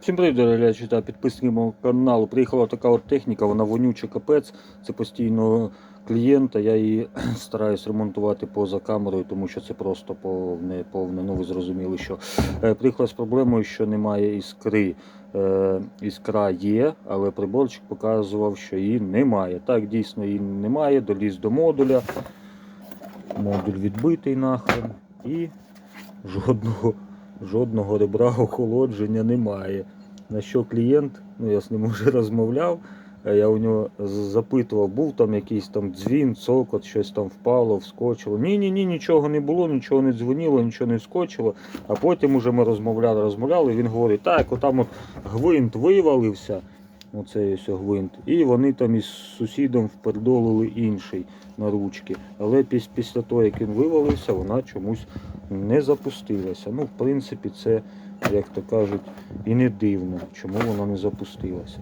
Всім привіт, дорогі та підписники мого каналу. Приїхала така от техніка, вона вонюча капець. Це постійно клієнта. Я її стараюсь ремонтувати поза камерою, тому що це просто повне, повне. Ну ви зрозуміли, що Е, приїхала з проблемою, що немає іскри. Е, Іскра є, але приборчик показував, що її немає. Так, дійсно її немає. Доліз до модуля. Модуль відбитий нахрен. І жодного жодного ребра охолодження немає. На що клієнт, ну я з ним вже розмовляв, е, я у нього запитував, був там якийсь там дзвін, цокот, щось там впало, вскочило. Ні, ні, ні, нічого не було, нічого не дзвонило, нічого не вскочило. А потім уже ми розмовляли, розмовляли, і він говорить, так, отам от гвинт вивалився, оцей ось гвинт, і вони там із сусідом впердолили інший на ручки. Але після того, як він вивалився, вона чомусь не запустилася. Ну, в принципі, це, як то кажуть, і не дивно, чому вона не запустилася.